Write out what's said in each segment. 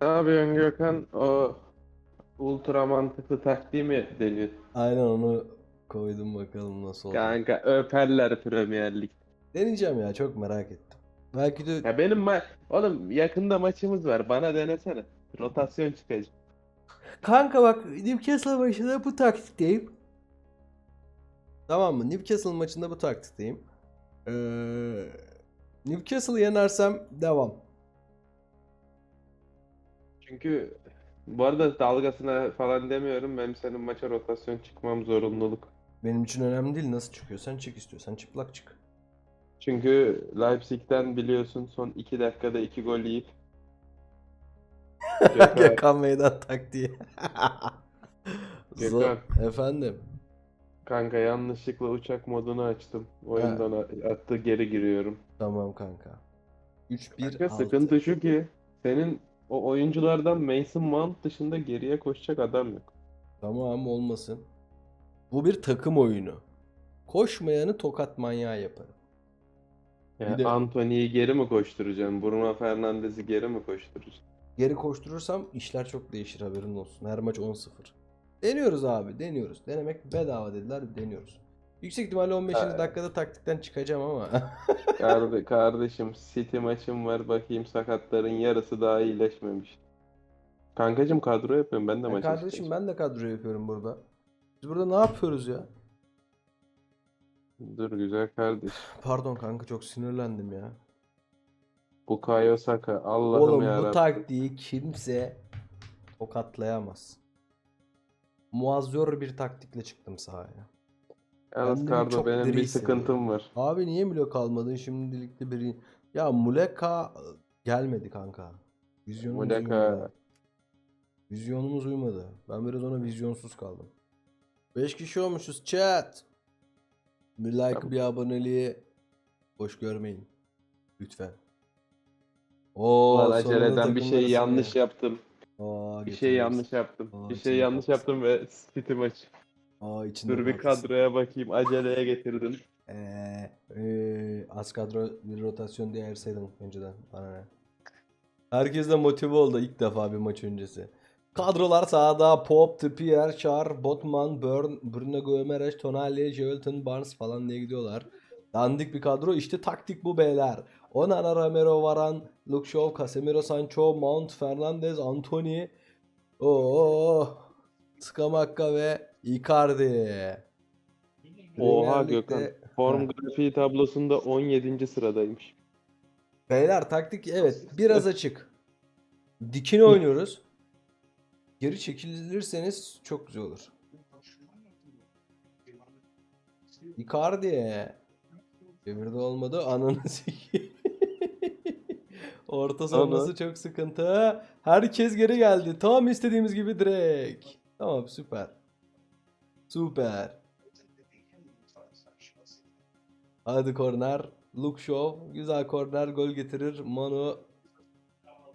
Ne yapıyorsun Gökhan? O ultra mantıklı taktiği mi deniyorsun? Aynen onu koydum bakalım nasıl oldu. Kanka öperler Premier Lig. Deneyeceğim ya çok merak ettim. Belki de Ya benim ma oğlum yakında maçımız var. Bana denesene. Rotasyon çıkacak. Kanka bak Newcastle maçında bu taktikteyim. Tamam mı? Newcastle maçında bu taktikteyim. Ee, Newcastle'ı yenersem devam. Çünkü bu arada dalgasına falan demiyorum. Benim senin maça rotasyon çıkmam zorunluluk. Benim için önemli değil nasıl çıkıyorsan çık istiyorsan çıplak çık. Çünkü Leipzig'ten biliyorsun son 2 dakikada 2 gol yiyip Gökhan, Gökhan Meydan taktiği. Gökhan. Zo- Efendim. kanka yanlışlıkla uçak modunu açtım. Oyundan a- attı geri giriyorum. Tamam kanka. 3-1 Kanka 6. sıkıntı şu ki senin o oyunculardan Mason Mount dışında geriye koşacak adam yok. Tamam olmasın. Bu bir takım oyunu. Koşmayanı tokat manyağı yaparım. Yani Bir de- Antony'yi geri mi koşturacaksın? Bruno Fernandes'i geri mi koşturacaksın? Geri koşturursam işler çok değişir haberin olsun. Her maç 10-0. Deniyoruz abi deniyoruz. Denemek bedava dediler deniyoruz. Yüksek ihtimalle 15. Ha. dakikada taktikten çıkacağım ama. Karde kardeşim City maçım var bakayım sakatların yarısı daha iyileşmemiş. Kankacım kadro yapıyorum ben de Ya maça kardeşim ben de kadro yapıyorum burada. Biz burada ne yapıyoruz ya? Dur güzel kardeş. Pardon kanka çok sinirlendim ya. Bukayo Saka Allah'ım Oğlum bu yarabbim. taktiği kimse tokatlayamaz. Muazzor bir taktikle çıktım sahaya. Yalnız Kardo benim bir sıkıntım var. Abi niye Muleka almadın şimdilikte biri? Ya Muleka gelmedi kanka. Vizyonumuz Muleka- uymadı. Vizyonumuz uymadı. Ben biraz ona vizyonsuz kaldım. 5 kişi olmuşuz chat. Bir like Tamam. bir aboneliği boş görmeyin. Lütfen. Oo, sonunda aceleden bir şey arasına- yanlış yaptım. Aa, Bir şey yanlış yaptım. Aa, Bir şey yanlış yaptım ve City maçı. Aa, içinde Dur bir kalsın. kadroya bakayım. Aceleye getirdim. Ee, ee, az kadro bir rotasyon diye ayırsaydın önceden. Bana ne? Herkes de motive oldu ilk defa bir maç öncesi. Kadrolar sahada Pop, Trippier, Char, Botman, Burn, Bruno Gomes, Tonali, Joelton, Barnes falan diye gidiyorlar. Dandik bir kadro. İşte taktik bu beyler. Onana, Romero, Varan, Luke Shaw, Casemiro, Sancho, Mount, Fernandez, Anthony. Oo, Skamaka ve Icardi. Oha Premier Lig'de- Gökhan. Form grafiği tablosunda 17. sıradaymış. Beyler taktik evet biraz açık. Dikine oynuyoruz. Geri çekilirseniz çok güzel olur. Icardi. Çevirde olmadı. Ananı sikeyim. Orta sonrası çok sıkıntı. Herkes geri geldi. Tam istediğimiz gibi direkt. Tamam süper. Süper. Hadi korner. Luke Shaw. Güzel korner. Gol getirir. Manu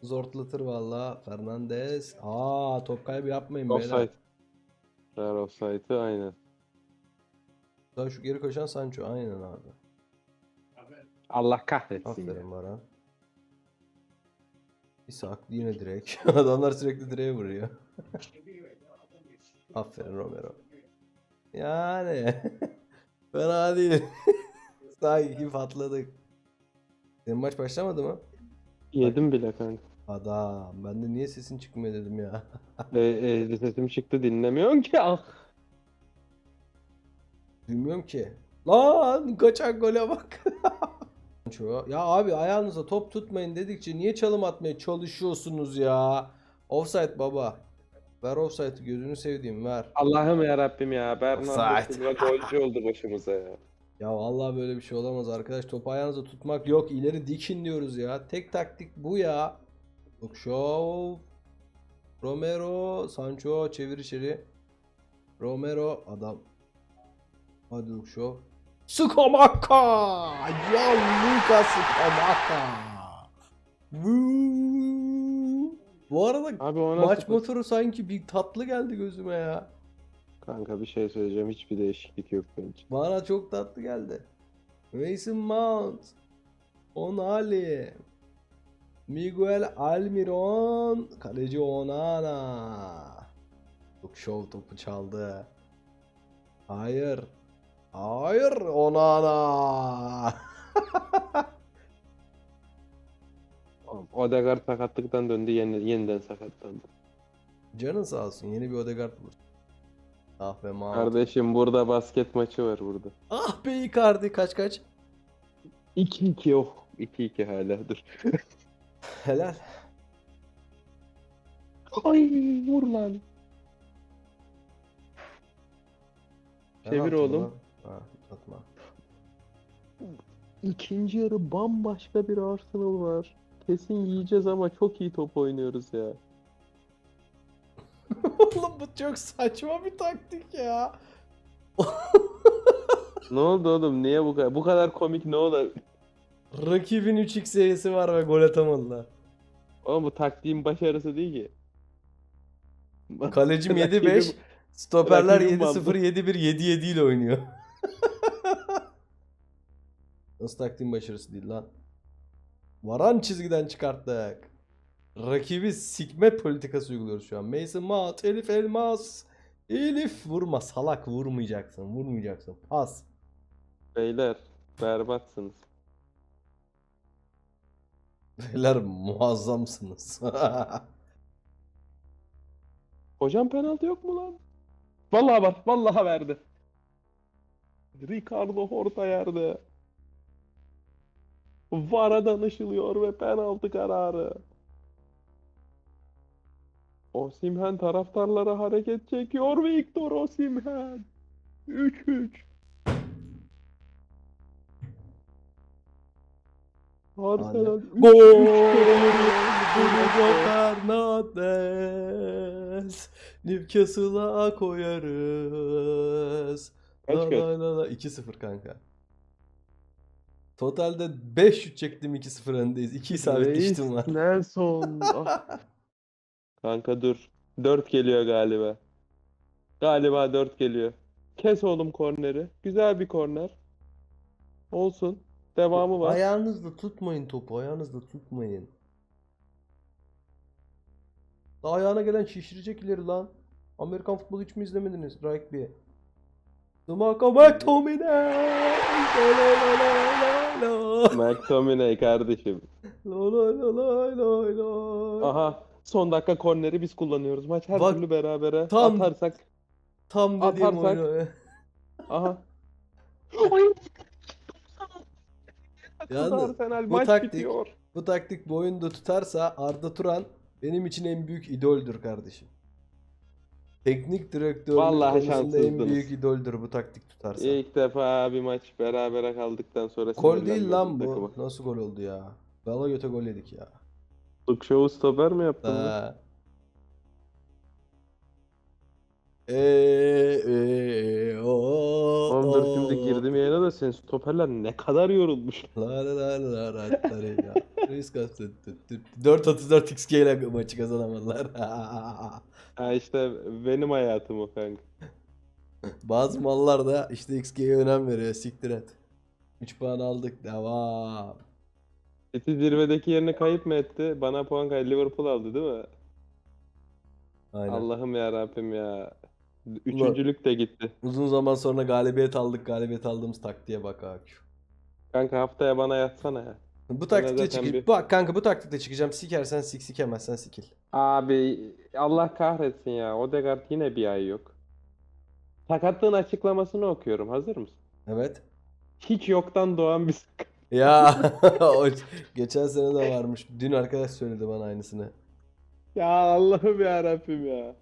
zortlatır valla. Fernandez. Aa top kaybı yapmayın beyler. Offside. Ver offside'ı aynen. Daha şu geri koşan Sancho. Aynen abi. Allah kahretsin ya. Aferin bana. İshak yine direkt. Adamlar sürekli direğe vuruyor. Aferin Romero. Yani fena değil. Sanki patladık. Senin maç başlamadı mı? Yedim bile kanka. Adam ben de niye sesin çıkmıyor dedim ya. E, e, sesim çıktı dinlemiyorsun ki. Ah. Bilmiyorum ki. Lan kaçan gole bak. ya abi ayağınıza top tutmayın dedikçe niye çalım atmaya çalışıyorsunuz ya? Offside baba. Ver offside'ı gözünü sevdiğim ver. Allah'ım ya Rabbim ya. Bernardo Offside. Silva golcü oldu başımıza ya. Ya vallahi böyle bir şey olamaz arkadaş. Topu ayağınıza tutmak yok. İleri dikin diyoruz ya. Tek taktik bu ya. Look show. Romero. Sancho çevir içeri. Romero adam. Hadi Look show. Skamaka! Ya Luka Skamaka! Vuu! Bu arada Abi o nasıl maç pas- motoru sanki bir tatlı geldi gözüme ya. Kanka bir şey söyleyeceğim. Hiçbir değişiklik yok bence. Bana çok tatlı geldi. Mason Mount. Onali. Miguel Almiron. Kaleci Onana. Luke Shaw topu çaldı. Hayır. Hayır Onana. Odegaard sakatlıktan döndü yeni- yeniden sakatlandı. Canın sağ olsun yeni bir Odegaard bulur. Ah be Mount. Kardeşim burada basket maçı var burada. Ah be Icardi kaç kaç. 2-2 yok. 2-2 hala dur. Helal. Ay vur lan. Çevir oğlum. lan? Ha, atma. İkinci yarı bambaşka bir Arsenal var. Kesin yiyeceğiz ama çok iyi top oynuyoruz ya. Oğlum bu çok saçma bir taktik ya. Ne oldu oğlum? Niye bu kadar bu kadar komik ne olur? Rakibin 3x'si var ve gol atamadılar. Oğlum bu taktiğin başarısı değil ki. Kalecim Rakibim- 7-5, stoperler rakibim 7-0, bandı. 7-1, 7-7 ile oynuyor. Nasıl taktiğin başarısı değil lan? Varan çizgiden çıkarttık. Rakibi sikme politikası uyguluyoruz şu an. Mason Mount, Elif Elmas. Elif vurma salak vurmayacaksın. Vurmayacaksın. Pas. Beyler berbatsınız. Beyler muazzamsınız. Hocam penaltı yok mu lan? Vallahi var. Vallahi verdi. Ricardo orta yerde. VAR'a danışılıyor ve penaltı kararı. Osimhen taraftarlara hareket çekiyor. Victor Osimhen. 3-3. Arsenal üç- Gol! üç kere yeniyor. Bruno Fernandes. Newcastle'a koyarız. Kaç kaç? la la la. 2-0 kanka. Totalde 5 şut çektim 2-0 öndeyiz. 2 isabet Reis düştüm var. Nelson. Ah. Kanka dur. 4 geliyor galiba. Galiba 4 geliyor. Kes oğlum korneri. Güzel bir korner. Olsun. Devamı var. Ayağınızla tutmayın topu. Ayağınızla tutmayın. Daha ayağına gelen şişirecek ileri lan. Amerikan futbolu hiç mi izlemediniz? Rugby. Smaka McTominay. La la la la la la. McTominay kardeşim. La la la la la la. Aha. Son dakika korneri biz kullanıyoruz. Maç her Bak, türlü berabere. tam- Atarsak. Tam dediğim Atarsak- oyunu. Aha. Yalnız Arsenal bu maç taktik- bitiyor. Bu taktik bu oyunda tutarsa Arda Turan benim için en büyük idoldür kardeşim. Teknik direktörlük Vallahi konusunda en büyük idoldür bu taktik tutarsa. İlk defa bir maç berabere kaldıktan sonra Gol değil sinirlenmedim lan bu. takıma. Nasıl gol oldu ya? Gala göte gol yedik ya. Luke Shaw'u stoper mi yaptın lan? Ha. Eee eee o. Oğlum dur şimdi girdim yayına da senin stoperler ne kadar yorulmuş. La la la la la la ya. Reis kastı. 4.34 XG ile maçı kazanamadılar. Ha işte benim hayatım o kanka. Bazı mallar da işte XG'ye önem veriyor. Siktir et. 3 puan aldık. Devam. City zirvedeki yerini kayıp mı etti? Bana puan kay Liverpool aldı değil mi? Aynen. Allah'ım ya Rabbim ya. Üçüncülük de gitti. Uzun zaman sonra galibiyet aldık. Galibiyet aldığımız taktiğe bak abi. Kanka haftaya bana yatsana ya. Bu taktikle zaten çıkıp bir- bak kanka bu taktikle çıkacağım. Sikersen sik sikemezsen sikil. Abi Allah kahretsin ya. Odegaard yine bir ay yok. Sakatlığın açıklamasını okuyorum. Hazır mısın? Evet. Hiç yoktan doğan bir sakat. Ya o geçen sene de varmış. Dün arkadaş söyledi bana aynısını. Ya Allah'ım ya Rabbim ya.